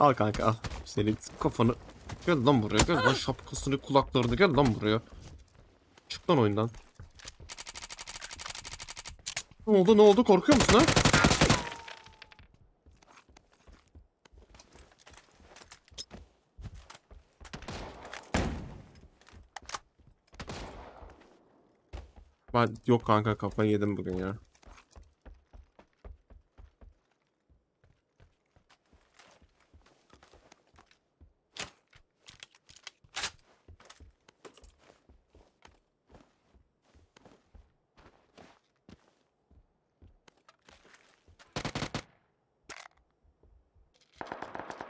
Al kanka al. Senin kafanı. Gel lan buraya gel lan şapkasını kulaklarını gel lan buraya. Çık lan oyundan. Ne oldu ne oldu korkuyor musun ha? Ben yok kanka kafayı yedim bugün ya.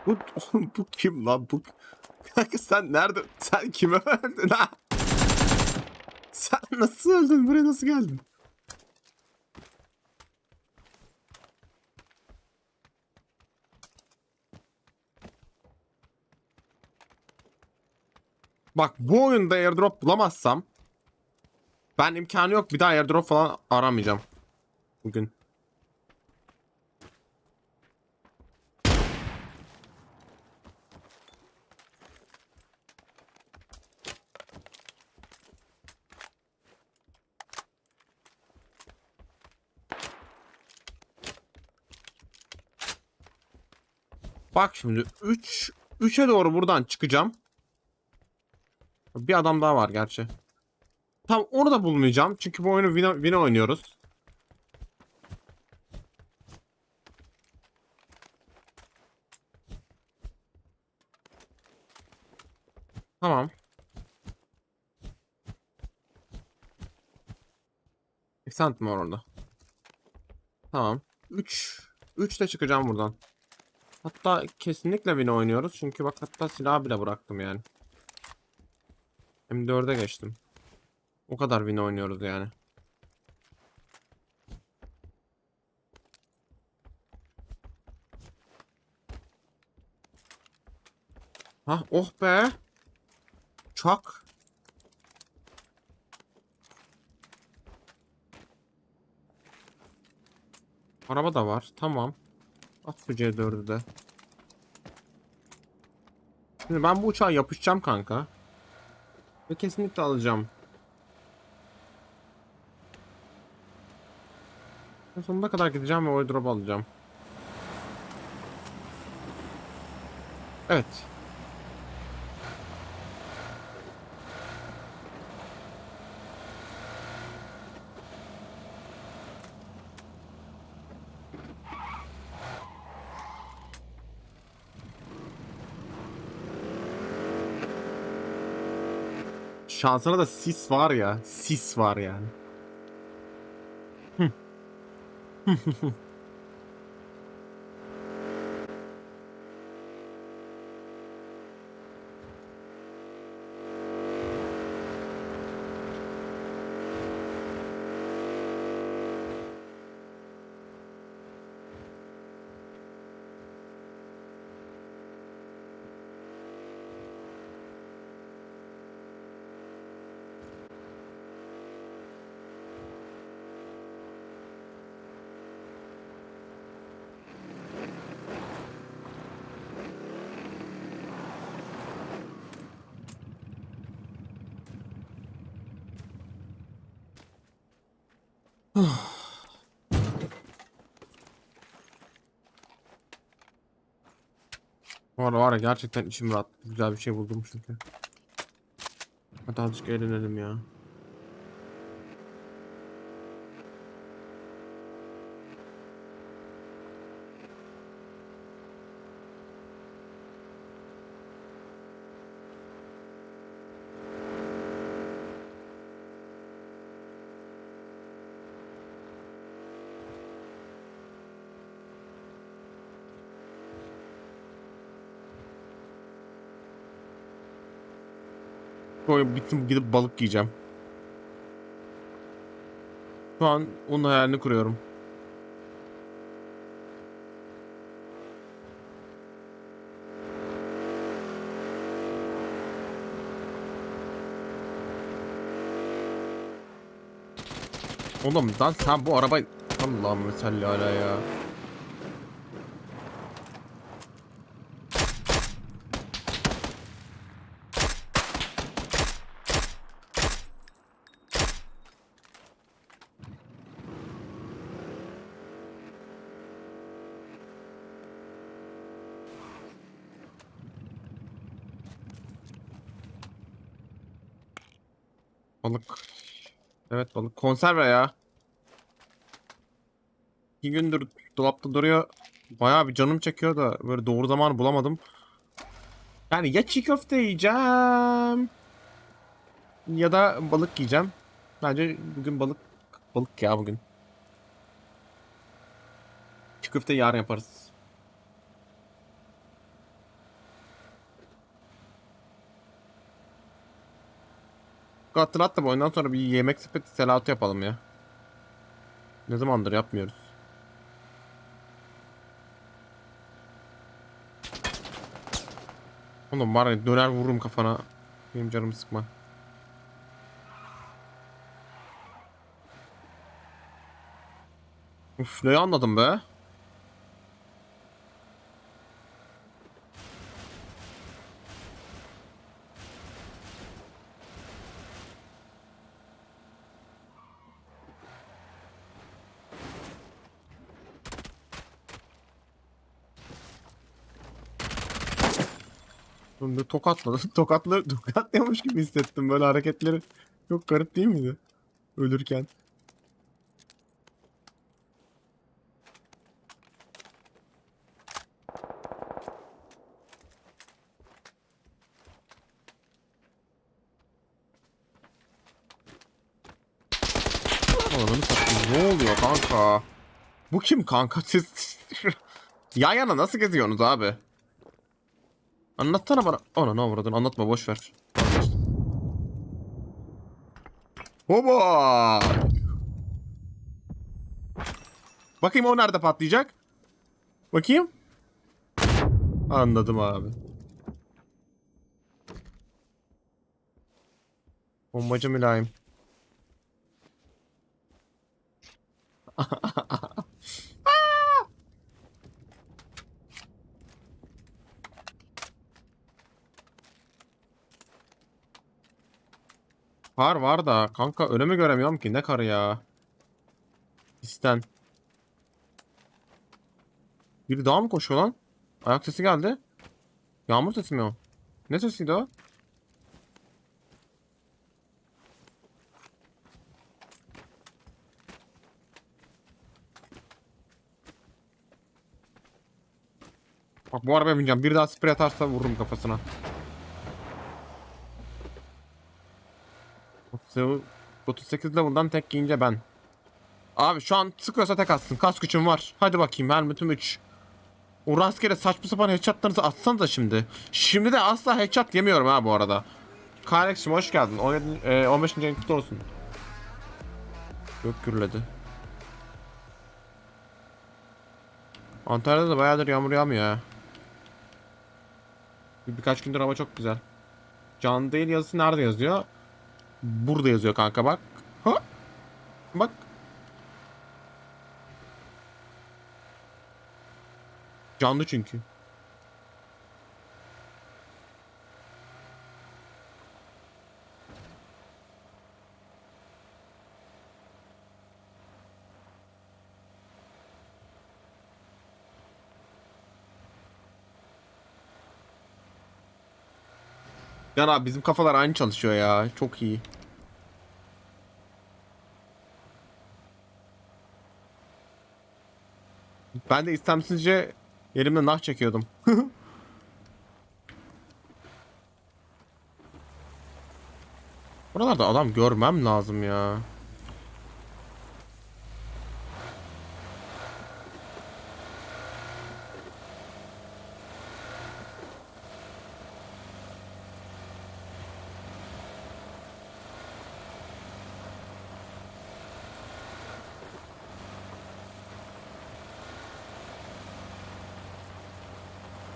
Bu, bu kim lan bu? Kanka sen nerede? Sen kime öldün ha? Sen nasıl öldün? Buraya nasıl geldin? Bak bu oyunda airdrop bulamazsam ben imkanı yok bir daha airdrop falan aramayacağım. Bugün. Bak şimdi 3 3'e doğru buradan çıkacağım. Bir adam daha var gerçi. Tam onu da bulmayacağım. Çünkü bu oyunu win, win oynuyoruz. Tamam. Mi var orada? Tamam. 3 3 de çıkacağım buradan. Hatta kesinlikle win oynuyoruz. Çünkü bak hatta silah bile bıraktım yani. M4'e geçtim. O kadar win oynuyoruz yani. Ha oh be. Çak. Araba da var. Tamam. At bu C4'ü de. Şimdi ben bu uçağa yapışacağım kanka. Ve kesinlikle alacağım. Sonuna kadar gideceğim ve o drop alacağım. Evet. Şansına da sis var ya. Sis var yani. Var var ya gerçekten içim rahat. Güzel bir şey buldum çünkü. Hadi azıcık eğlenelim ya. Oyun bitsin gidip balık yiyeceğim. Şu an onun hayalini kuruyorum. Oğlum lan sen bu arabayı... Allah'ım ala ya. Balık. Evet balık. Konserve ya. İki gündür dolapta duruyor. Bayağı bir canım çekiyor da böyle doğru zaman bulamadım. Yani ya çiğ köfte yiyeceğim. Ya da balık yiyeceğim. Bence bugün balık balık ya bugün. Çiğ köfte yarın yaparız. Hatırlat da bu oyundan sonra bir yemek sepeti selatı yapalım ya. Ne zamandır yapmıyoruz. Oğlum var döner vururum kafana. Benim canımı sıkma. Uf ne anladım be? Şimdi tokatladı. Tokatlı, tokatlıyormuş gibi hissettim böyle hareketleri. Çok garip değil miydi? Ölürken. Ne oluyor kanka? Bu kim kanka? Siz yan yana nasıl geziyorsunuz abi? Anlatsana bana. Ana ne avradın anlatma boş ver. Hoba! Bakayım o nerede patlayacak? Bakayım. Anladım abi. Bombacı mülayim. Var var da kanka önümü göremiyorum ki ne karı ya. İsten. Biri daha mı koşuyor lan? Ayak sesi geldi. Yağmur sesi mi o? Ne sesiydi o? Bak bu arabaya bineceğim. Bir daha sprey atarsa vururum kafasına. 38 level'dan tek giyince ben. Abi şu an sıkıyorsa tek atsın. Kas gücüm var. Hadi bakayım Helmut'um 3. O rastgele saçma sapan headshotlarınızı atsanıza şimdi. Şimdi de asla headshot yemiyorum ha bu arada. Karex'cim hoş geldin. 17, e, 15. ayın kutlu olsun. Gök gürledi. Antalya'da da bayağıdır yağmur yağmıyor ha. Bir, birkaç gündür hava çok güzel. Can değil yazısı nerede yazıyor? Burada yazıyor kanka bak. Ha? Bak. Canlı çünkü. Can abi bizim kafalar aynı çalışıyor ya. Çok iyi. Ben de istemsizce yerimde nah çekiyordum. Buralarda adam görmem lazım ya.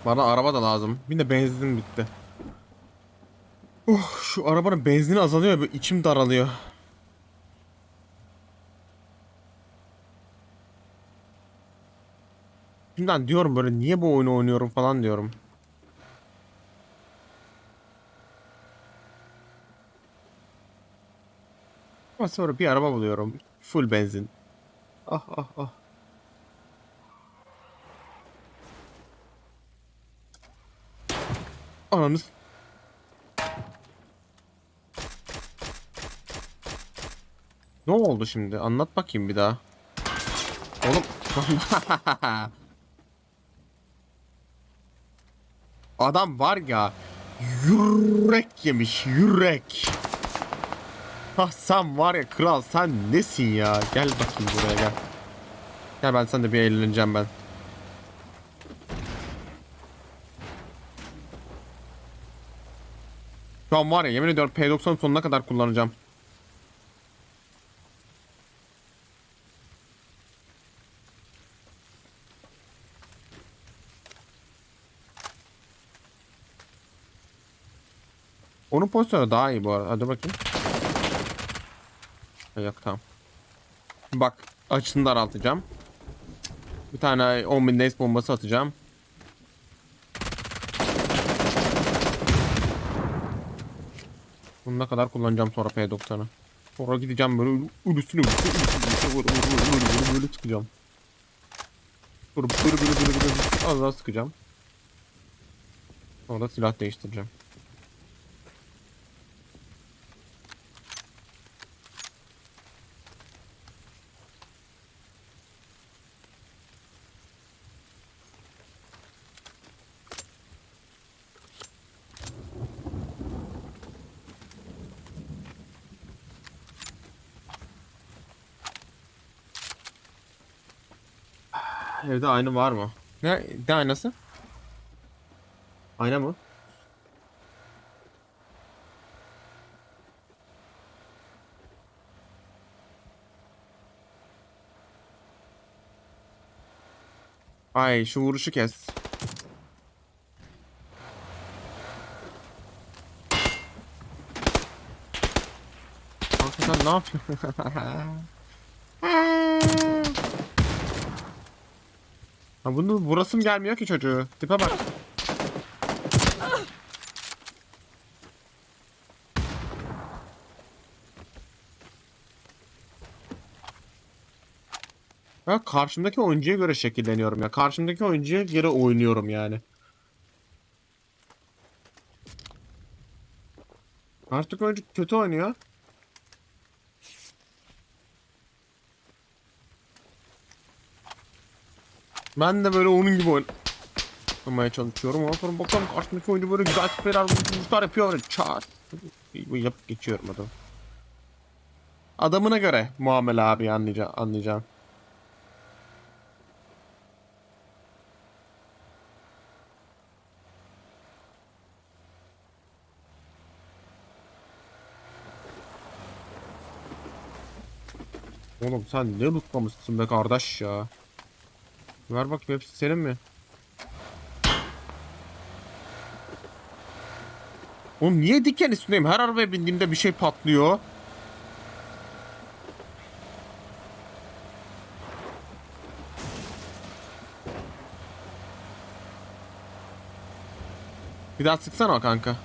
Bana araba da lazım. Bir de benzin bitti. Oh, şu arabanın benzini azalıyor. Böyle içim daralıyor. Şimdiden diyorum böyle niye bu oyunu oynuyorum falan diyorum. Ama sonra bir araba buluyorum. Full benzin. Ah ah ah. Ananız. Ne oldu şimdi? Anlat bakayım bir daha. Oğlum. Adam var ya yürek yemiş yürek. Ha sen var ya kral sen nesin ya? Gel bakayım buraya gel. Gel ben sen de bir eğleneceğim ben. Şu an var ya yemin ediyorum P90 sonuna kadar kullanacağım. Onun pozisyonu daha iyi bu arada. Hadi bakayım. Yok tamam. Bak açısını daraltacağım. Bir tane 10.000 Days bombası atacağım. Bunu ne kadar kullanacağım sonra P90'ı. Sonra gideceğim böyle ölüsünü böyle sıkacağım. Böyle böyle böyle böyle az daha sıkacağım. Sonra silah değiştireceğim. Evde ayna var mı? Ne, ne aynası? Ayna mı? Ay şu vuruşu kes. Kanka sen ne yapıyorsun? Ha bunu vurasım gelmiyor ki çocuğu. Tipe bak. Ha karşımdaki oyuncuya göre şekilleniyorum ya. Karşımdaki oyuncuya göre oynuyorum yani. Artık oyuncu kötü oynuyor. Ben de böyle onun gibi oynamaya çalışıyorum. Ondan sonra bakalım karşımdaki oyuncu böyle güzel süper vuruşlar yapıyor. Böyle çat. Yapıp geçiyorum adam. Adamına göre muamele abi anlayacağım. anlayacağım. Oğlum sen ne lootlamışsın be kardeş ya. Ver bak hepsi senin mi? Oğlum niye diken üstündeyim? Her arabaya bindiğimde bir şey patlıyor. Bir daha sıksana kanka.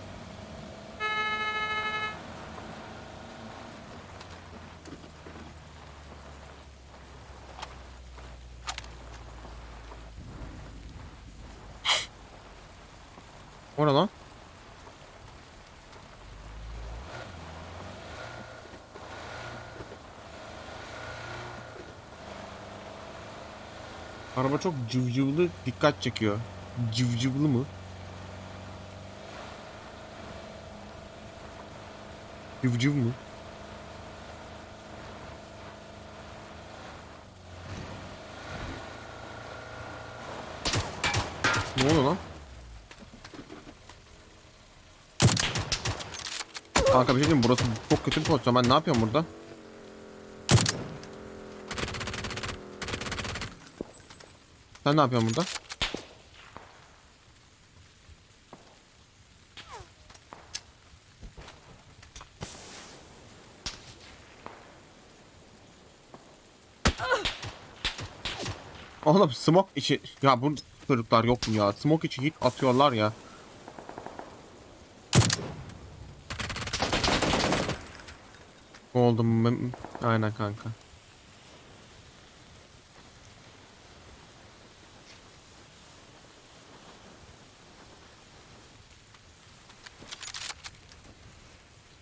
O ne lan? Araba çok cıvcıvlı dikkat çekiyor. Cıvcıvlı mı? Cıvcıv mı? Ne oluyor lan? Kanka bir şey diyeyim burası çok kötü bir pozisyon. Ben ne yapıyorum burada? Sen ne yapıyorsun burada? Oğlum smoke içi ya bu çocuklar yok mu ya? Smoke içi hit atıyorlar ya. Oldum. Aynen kanka.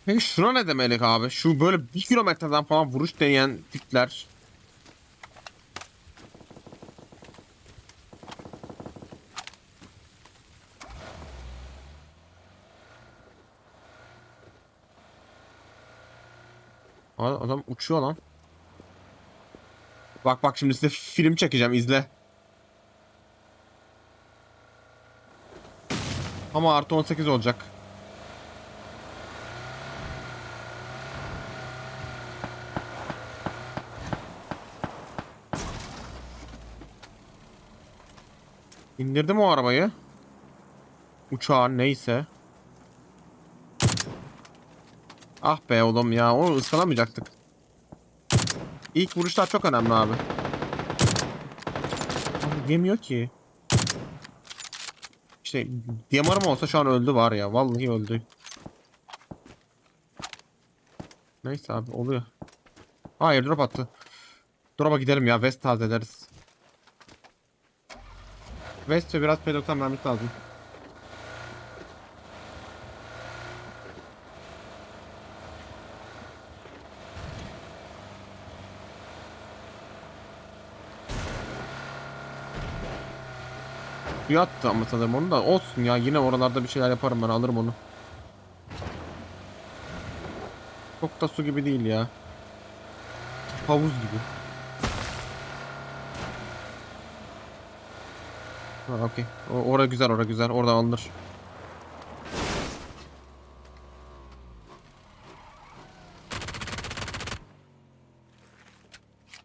Peki şuna ne demelik abi? Şu böyle bir kilometreden falan vuruş deneyen tipler. Adam uçuyor lan. Bak bak şimdi size film çekeceğim izle. Ama artı 18 olacak. İndirdim o arabayı. Uçağı neyse. Ah be oğlum ya onu ıskalamayacaktık. İlk vuruşlar çok önemli abi. Abi yemiyor ki. İşte DMR'ım olsa şu an öldü var ya. Vallahi öldü. Neyse abi oluyor. Hayır drop attı. Drop'a gidelim ya. West tazeleriz. West ve biraz P90 mermisi lazım. Suya attı ama sanırım onu da olsun ya yine oralarda bir şeyler yaparım ben alırım onu. Çok da su gibi değil ya. Havuz gibi. Okey. Ora güzel ora güzel orada alınır.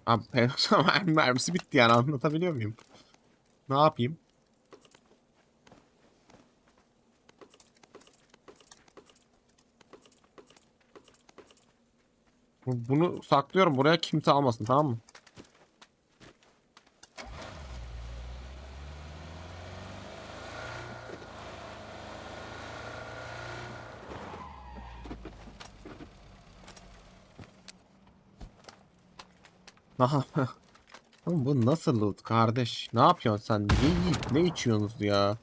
Abi P90 mermisi bitti yani anlatabiliyor muyum? Ne yapayım? Bunu saklıyorum buraya kimse almasın tamam mı? Aha. Oğlum bu nasıl loot kardeş? Ne yapıyorsun sen? Ne yiyip ne içiyorsunuz ya?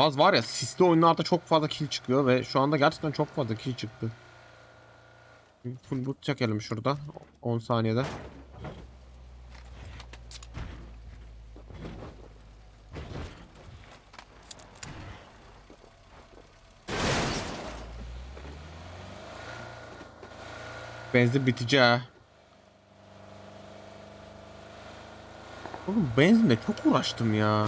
Naz var ya sisli oyunlarda çok fazla kill çıkıyor ve şu anda gerçekten çok fazla kill çıktı. Full boot çekelim şurada 10 saniyede. Benzin bitici. Oğlum benzinle çok uğraştım ya.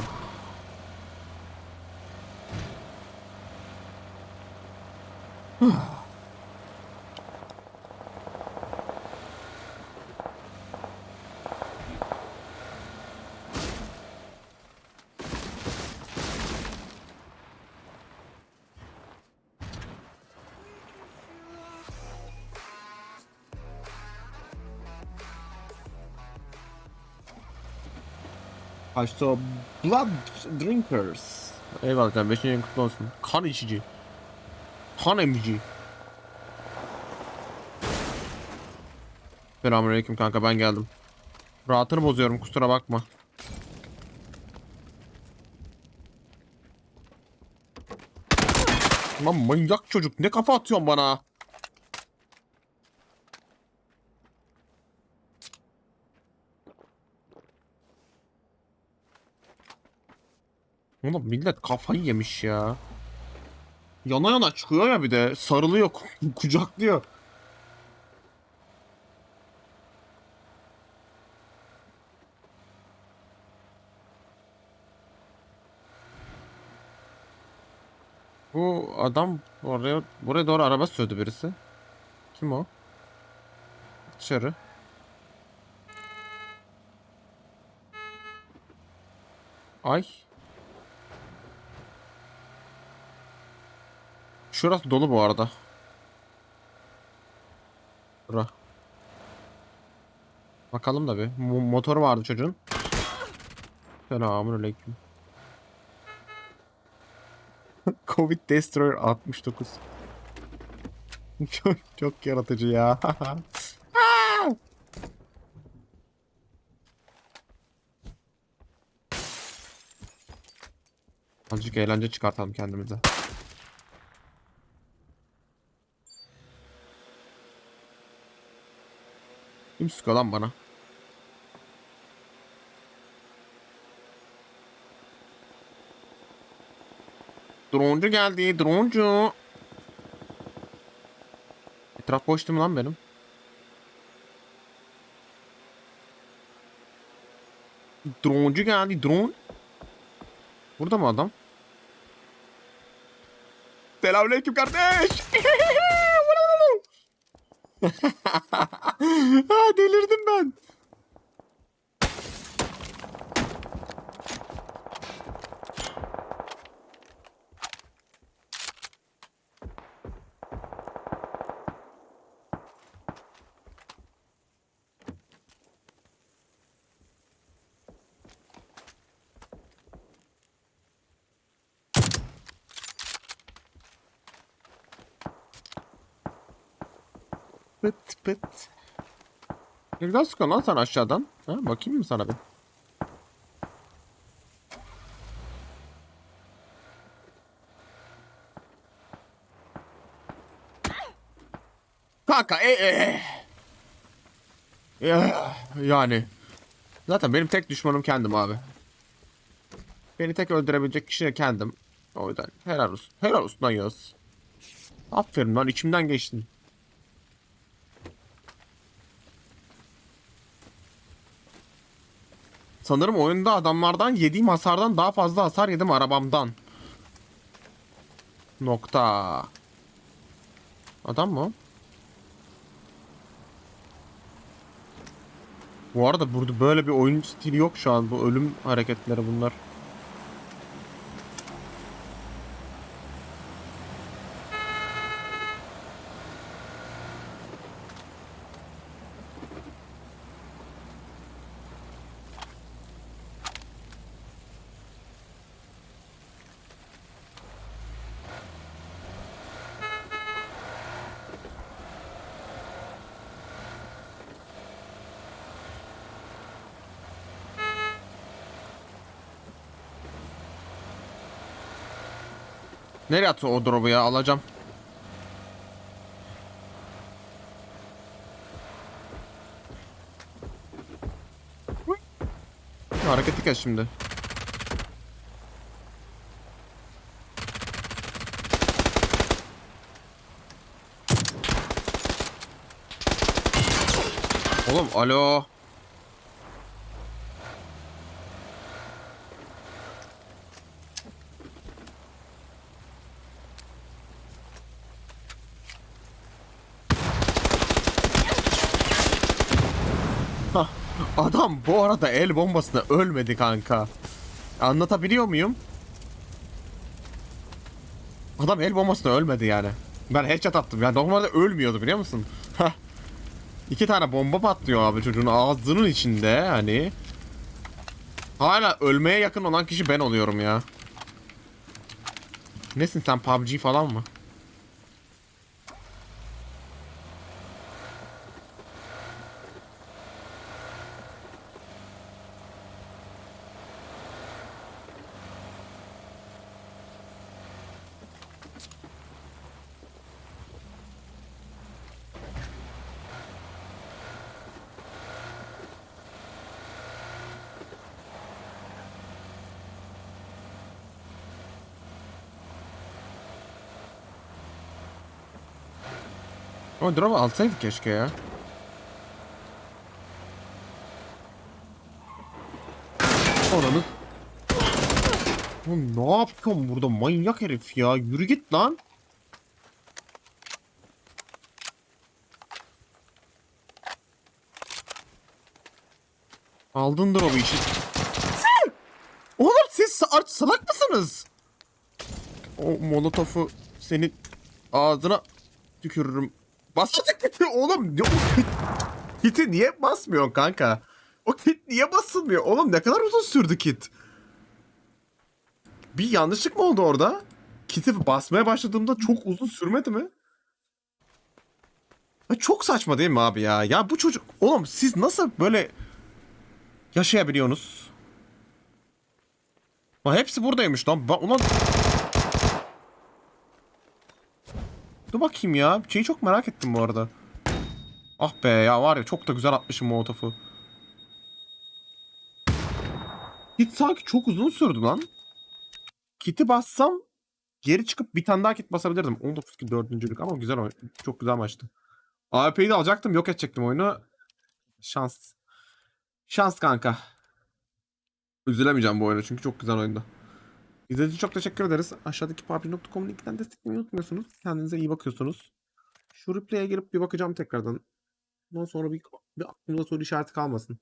Açtı Blood Drinkers. Eyvallah canım. Beşinci kutlu olsun. Kan içici. Kan emici. Selamünaleyküm kanka ben geldim. Rahatını bozuyorum kusura bakma. Lan manyak çocuk ne kafa atıyorsun bana? Oğlum millet kafayı yemiş ya. Yana yana çıkıyor ya bir de sarılıyor kucaklıyor. Bu adam oraya buraya doğru araba sürdü birisi. Kim o? Dışarı. Ay. Şurası dolu bu arada. Bura. Bakalım da bir. Mo- motoru vardı çocuğun. Selamun aleyküm. Covid Destroyer 69. çok, çok yaratıcı ya. Azıcık eğlence çıkartalım kendimize. Kim sıkıyor lan bana? Droncu geldi. Droncu. Etraf boş değil mi lan benim? Droncu geldi. Drone. Burada mı adam? Selamünaleyküm kardeş. ha, delirdim ben. Pıt pıt. Ne güzel sıkıyorsun lan sen aşağıdan. Ha, bakayım mı sana bir? Kanka e e. Ya, yani. Zaten benim tek düşmanım kendim abi. Beni tek öldürebilecek kişi kendim. O yüzden helal olsun. Helal olsun lan Yağız. Aferin lan içimden geçtin. Sanırım oyunda adamlardan yediğim hasardan daha fazla hasar yedim arabamdan. Nokta. Adam mı? Bu arada burada böyle bir oyun stili yok şu an. Bu ölüm hareketleri bunlar. Nereye atıyor o drop'u ya? Alacağım. Hareketi kes şimdi. Oğlum alo. Adam bu arada el bombasına ölmedi kanka. Anlatabiliyor muyum? Adam el bombasına ölmedi yani. Ben headshot attım. Yani normalde ölmüyordu biliyor musun? İki tane bomba patlıyor abi çocuğun ağzının içinde hani. Hala ölmeye yakın olan kişi ben oluyorum ya. Nesin sen PUBG falan mı? O drop alsaydık keşke ya. Oranı. Oğlum ne yapıyorsun burada manyak herif ya. Yürü git lan. Aldın drop'u işi. Oğlum siz sa- salak mısınız? O molotofu senin ağzına tükürürüm. Basacak kiti oğlum. O kit, kiti niye basmıyorsun kanka? O kit niye basılmıyor? Oğlum ne kadar uzun sürdü kit? bir yanlışlık mı oldu orada? Kiti basmaya başladığımda çok uzun sürmedi mi? Ya çok saçma değil mi abi ya? Ya bu çocuk... Oğlum siz nasıl böyle yaşayabiliyorsunuz? Lan hepsi buradaymış lan. Ba ulan... Dur bakayım ya. Şeyi çok merak ettim bu arada. Ah be ya var ya çok da güzel atmışım molotofu. Hit sanki çok uzun sürdü lan. Kit'i bassam geri çıkıp bir tane daha kit basabilirdim. 19 ki dördüncülük ama güzel oyun. Çok güzel maçtı. AWP'yi de alacaktım. Yok edecektim oyunu. Şans. Şans kanka. Üzülemeyeceğim bu oyuna çünkü çok güzel oyunda. İzlediğiniz için çok teşekkür ederiz. Aşağıdaki PUBG.com'un linkinden desteklemeyi unutmuyorsunuz. Kendinize iyi bakıyorsunuz. Şu replay'e girip bir bakacağım tekrardan. Ondan sonra bir, bir aklımda soru işareti kalmasın.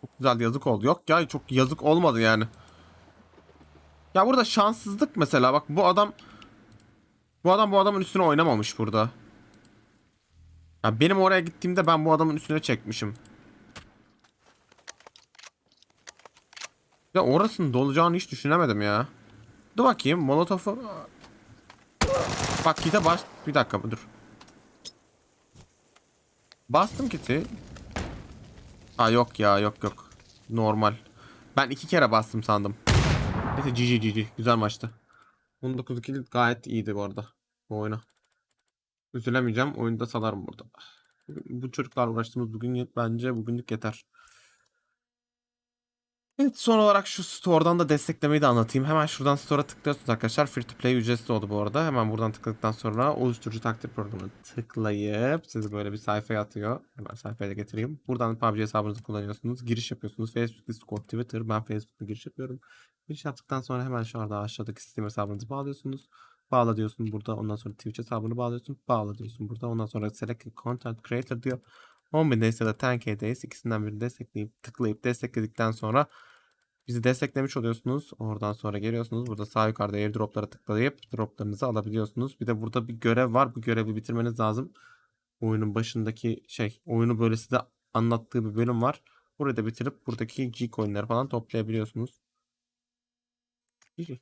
Çok güzel yazık oldu. Yok ya çok yazık olmadı yani. Ya burada şanssızlık mesela bak bu adam bu adam bu adamın üstüne oynamamış burada. Ya benim oraya gittiğimde ben bu adamın üstüne çekmişim. Ya orasının dolacağını hiç düşünemedim ya. Dur bakayım molotofu. Bak kite bas. Bir dakika dur. Bastım kiti. Ha yok ya yok yok. Normal. Ben iki kere bastım sandım. Neyse GG GG. Güzel maçtı. 19 kill gayet iyiydi bu arada. Bu oyuna. Üzülemeyeceğim. Oyunu da salarım burada. Bu çocuklarla uğraştığımız bugün bence bugünlük yeter. Evet son olarak şu store'dan da desteklemeyi de anlatayım. Hemen şuradan store'a tıklıyorsunuz arkadaşlar. Free to play ücretsiz oldu bu arada. Hemen buradan tıkladıktan sonra oluşturucu takdir programına tıklayıp sizi böyle bir sayfaya atıyor. Hemen sayfaya da getireyim. Buradan PUBG hesabınızı kullanıyorsunuz. Giriş yapıyorsunuz. Facebook, Discord, Twitter. Ben Facebook'ta giriş yapıyorum. Giriş yaptıktan sonra hemen şu anda aşağıdaki Steam hesabınızı bağlıyorsunuz. Bağla diyorsun burada. Ondan sonra Twitch hesabını bağlıyorsun. Bağla diyorsun burada. Ondan sonra Select Content Creator diyor. 10.000 days ya da 10k days ikisinden birini destekleyip tıklayıp destekledikten sonra bizi desteklemiş oluyorsunuz. Oradan sonra geliyorsunuz. Burada sağ yukarıda airdroplara tıklayıp droplarınızı alabiliyorsunuz. Bir de burada bir görev var. Bu görevi bitirmeniz lazım. Oyunun başındaki şey, oyunu böyle size anlattığı bir bölüm var. Burayı da bitirip buradaki G coin'leri falan toplayabiliyorsunuz. İyi.